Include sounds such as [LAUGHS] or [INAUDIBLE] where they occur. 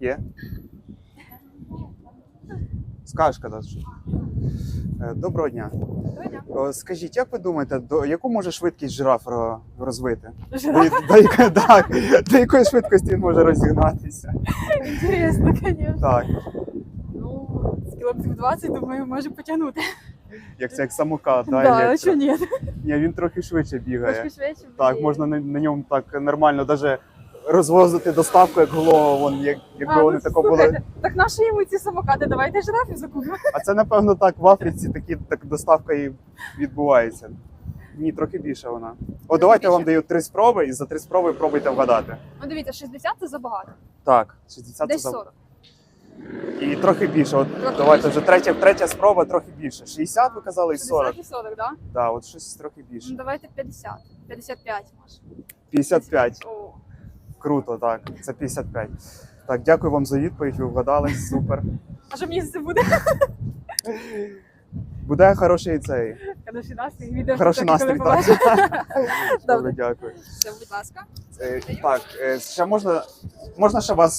Є? Скажеш, коли що. Е, Доброго дня. О, Скажіть, як ви думаєте, до яку може швидкість жираф розвити? До, Жираф? до, яка- [LAUGHS] так, до якої швидкості він може розігнатися? Інтересно, звісно. Так, Ну, з кілометрів 20, думаю, може потягнути. як це як самокат, да, Да, а електро. що ні? Ні, він трохи швидше бігає. Трошки швидше. Так, можна на, на ньому так нормально даже розвозити доставку, як голову, вон, як, якби А, вони ну, тако були. Так наші йому ці самокати, давайте жирафів закупимо. А це, напевно, так в Африці такі так доставка і відбувається. Ні, трохи більше вона. О, давайте я вам даю три спроби, і за три спроби пробуйте вгадати. Ну дивіться, 60 це забагато. Так, 60 Десь це за- 40. І трохи більше. От Трохи давайте більше. вже третя, третя спроба, трохи більше. 60 ви казали і 40. 60 і 40, да? Так, от щось трохи більше. Ну давайте 50. 55 може. 55. О, Круто, так. Це 55. Так, дякую вам за відповідь. Ви вгадали. Супер. а що мені це буде? Буде хороший цей. Хороший настрій, відео. Хороший настрій. Так. [LAUGHS] Добре, дякую. Все, будь ласка. Е, Так, е, ще можна, можна ще вас